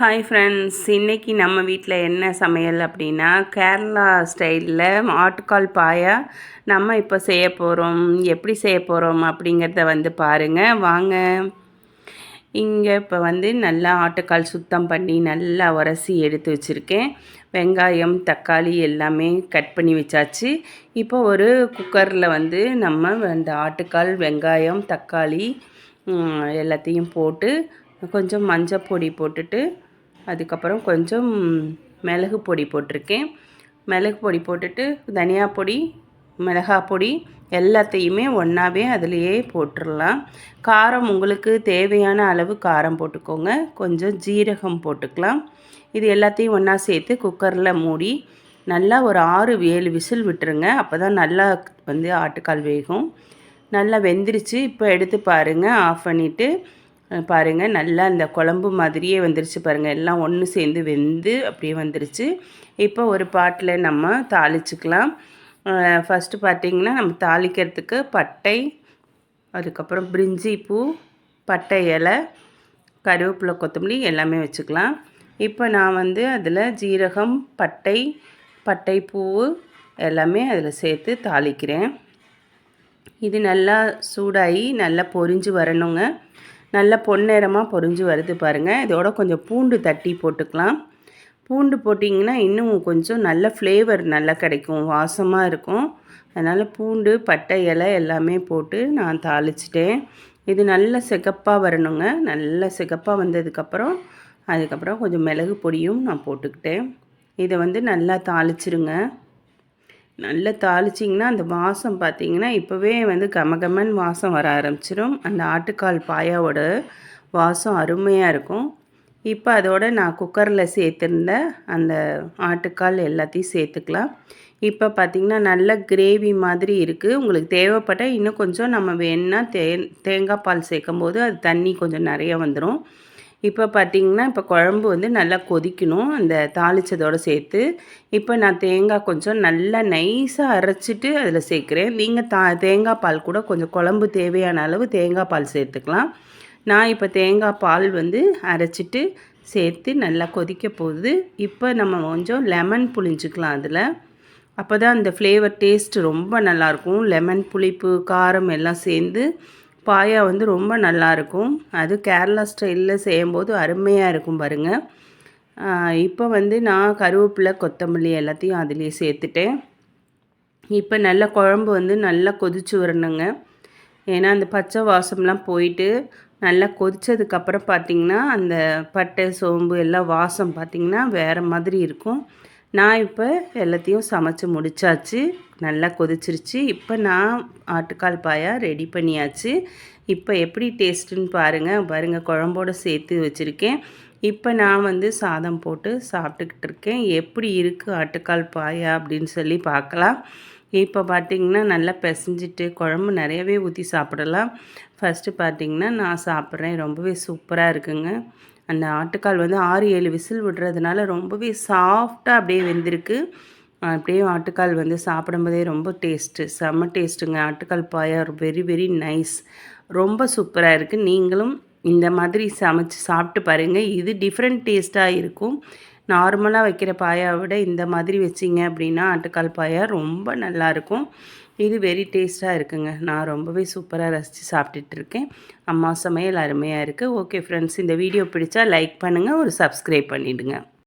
Hi friends இன்றைக்கி நம்ம வீட்டில் என்ன சமையல் அப்படின்னா கேரளா ஸ்டைலில் ஆட்டுக்கால் பாயா நம்ம இப்போ செய்ய போகிறோம் எப்படி செய்ய போகிறோம் அப்படிங்கிறத வந்து பாருங்கள் வாங்க. இங்கே இப்போ வந்து நல்லா ஆட்டுக்கால் சுத்தம் பண்ணி நல்லா உரசி எடுத்து வச்சுருக்கேன். வெங்காயம் தக்காளி எல்லாமே கட் பண்ணி வச்சாச்சு. இப்போ ஒரு குக்கரில் வந்து நம்ம அந்த ஆட்டுக்கால் வெங்காயம் தக்காளி எல்லாத்தையும் போட்டு கொஞ்சம் மஞ்சள் பொடி போட்டுட்டு அதுக்கப்புறம் கொஞ்சம் மிளகு பொடி போட்டிருக்கேன். மிளகு பொடி போட்டுட்டு தனியா பொடி மிளகா பொடி எல்லாத்தையுமே ஒன்றாவே அதிலையே போட்டுடலாம் காரம் உங்களுக்கு தேவையான அளவு காரம் போட்டுக்கோங்க. கொஞ்சம் ஜீரகம் போட்டுக்கலாம். இது எல்லாத்தையும் ஒன்றா சேர்த்து குக்கரில் மூடி நல்லா ஒரு ஆறு ஏழு விசில் விட்டுருங்க. அப்போ தான் நல்லா வந்து ஆட்டுக்கால் வேகும். நல்லா வெந்துருச்சு. இப்போ எடுத்து பாருங்கள் ஆஃப் பண்ணிவிட்டு பாருங்கள் நல்லா இந்த குழம்பு மாதிரியே வந்துருச்சு பாருங்கள் எல்லாம் ஒன்று சேர்ந்து வெந்து அப்படியே வந்துருச்சு. இப்போ ஒரு பாட்டில் நம்ம தாளிச்சுக்கலாம். ஃபஸ்ட்டு பார்த்திங்கன்னா நம்ம தாளிக்கிறதுக்கு பட்டை அதுக்கப்புறம் பிரிஞ்சி பூ பட்டை இலை கருவேப்பிலை கொத்தமல்லி எல்லாமே வச்சுக்கலாம். இப்போ நான் வந்து அதில் ஜீரகம் பட்டை பட்டை பூ எல்லாமே அதில் சேர்த்து தாளிக்கிறேன். இது நல்லா சூடாகி நல்லா பொரிஞ்சு வரணுங்க. நல்லா பொன்னிறமாக பொறிஞ்சு வருது பாருங்கள் இதோட கொஞ்சம் பூண்டு தட்டி போட்டுக்கலாம். பூண்டு போட்டிங்கன்னா இன்னும் கொஞ்சம் நல்ல ஃப்ளேவர் நல்லா கிடைக்கும். வாசமாக இருக்கும். அதனால் பூண்டு பட்டை இலை எல்லாமே போட்டு நான் தாளிச்சிட்டேன். இது நல்ல சிகப்பாக வரணுங்க. நல்ல சிகப்பாக வந்ததுக்கப்புறம் அதுக்கப்புறம் கொஞ்சம் மிளகு பொடியும் நான் போட்டுக்கிட்டேன். இதை வந்து நல்லா தாளிச்சிருங்க. நல்லா தாளிச்சிங்கன்னா அந்த வாசம் பார்த்திங்கன்னா இப்போவே வந்து கமகமன் வாசம் வர ஆரம்பிச்சிடும் அந்த ஆட்டுக்கால் பாயாவோட வாசம் அருமையாக இருக்கும். இப்போ அதோட நான் குக்கரில் சேர்த்துருந்த அந்த ஆட்டுக்கால் எல்லாத்தையும் சேர்த்துக்கலாம். இப்போ பார்த்திங்கன்னா நல்ல கிரேவி மாதிரி இருக்குது உங்களுக்கு தேவைப்பட்டால் இன்னும் கொஞ்சம் நம்ம வேணால் தே தேங்காய் பால் சேர்க்கும் போது அது தண்ணி கொஞ்சம் நிறையா வந்துடும் இப்போ பார்த்திங்கன்னா இப்போ குழம்பு வந்து நல்லா கொதிக்கணும் அந்த தாளித்ததோடு சேர்த்து. இப்போ நான் தேங்காய் கொஞ்சம் நல்லா நைஸாக அரைச்சிட்டு அதில் சேர்க்குறேன். நீங்கள் தா தேங்காய் பால் கூட கொஞ்சம் குழம்பு தேவையான அளவு தேங்காய் பால் சேர்த்துக்கலாம். நான் இப்போ தேங்காய் பால் வந்து அரைச்சிட்டு சேர்த்து நல்லா கொதிக்க போகுது. இப்போ நம்ம கொஞ்சம் லெமன் புளிஞ்சிக்கலாம் அதில். அப்போ தான் அந்த ஃப்ளேவர் டேஸ்ட் ரொம்ப நல்லாயிருக்கும் லெமன் புளிப்பு காரம் எல்லாம் சேர்ந்து பாயா வந்து ரொம்ப நல்லாயிருக்கும் அது கேரளா ஸ்டைலில் செய்யும்போது அருமையாக இருக்கும் பாருங்கள் இப்போ வந்து நான் கருவேப்பிலை கொத்தமல்லி எல்லாத்தையும் அதிலே சேர்த்துட்டேன். இப்போ நல்ல குழம்பு வந்து நல்லா கொதிச்சு வரணுங்க. ஏன்னா அந்த பச்சை வாசம்லாம் போயிட்டு நல்லா கொதித்ததுக்கப்புறம் பார்த்திங்கன்னா அந்த பட்டை சோம்பு எல்லாம் வாசம் பார்த்திங்கன்னா வேறு மாதிரி இருக்கும். நான் இப்போ எல்லாத்தையும் சமைச்சு முடித்தாச்சு நல்லா கொதிச்சிருச்சு. இப்போ நான் ஆட்டுக்கால் பாயா ரெடி பண்ணியாச்சு. இப்போ எப்படி டேஸ்ட்டுன்னு பாருங்கள் பாருங்கள் குழம்போடு சேர்த்து வச்சுருக்கேன். இப்போ நான் வந்து சாதம் போட்டு சாப்பிட்டுக்கிட்டு இருக்கேன். எப்படி இருக்குது ஆட்டுக்கால் பாயா அப்படின்னு சொல்லி பார்க்கலாம். இப்போ பார்த்திங்கன்னா நல்லா பிசைஞ்சிட்டு குழம்பு நிறையவே ஊற்றி சாப்பிடலாம். ஃபஸ்ட்டு பார்த்திங்கன்னா நான் சாப்பிட்றேன். ரொம்பவே சூப்பராக இருக்குங்க. அந்த ஆட்டுக்கால் வந்து ஆறு ஏழு விசில் விடுறதுனால ரொம்பவே சாஃப்டாக அப்படியே வெந்திருக்கு. அப்படியே ஆட்டுக்கால் வந்து சாப்பிடும்போதே ரொம்ப டேஸ்ட்டு செம்ம டேஸ்ட்டுங்க ஆட்டுக்கால் பாயா வெரி வெரி நைஸ் ரொம்ப சூப்பராக இருக்குது நீங்களும் இந்த மாதிரி சமைச்சு சாப்பிட்டு பாருங்கள் இது டிஃப்ரெண்ட் டேஸ்ட்டாக இருக்கும். நார்மலாக வைக்கிற பாயா விட இந்த மாதிரி வச்சிங்க அப்படின்னா ஆட்டுக்கால் பாயா ரொம்ப நல்லாயிருக்கும் இது வெரி டேஸ்ட்டாக இருக்குங்க. நான் ரொம்பவே சூப்பராக ரசித்து சாப்பிட்டுட்ருக்கேன் அம்மா சமையல் அருமையாக இருக்குது ஓகே ஃப்ரெண்ட்ஸ் இந்த வீடியோ பிடிச்சா லைக் பண்ணுங்கள் ஒரு சப்ஸ்கிரைப் பண்ணிவிடுங்க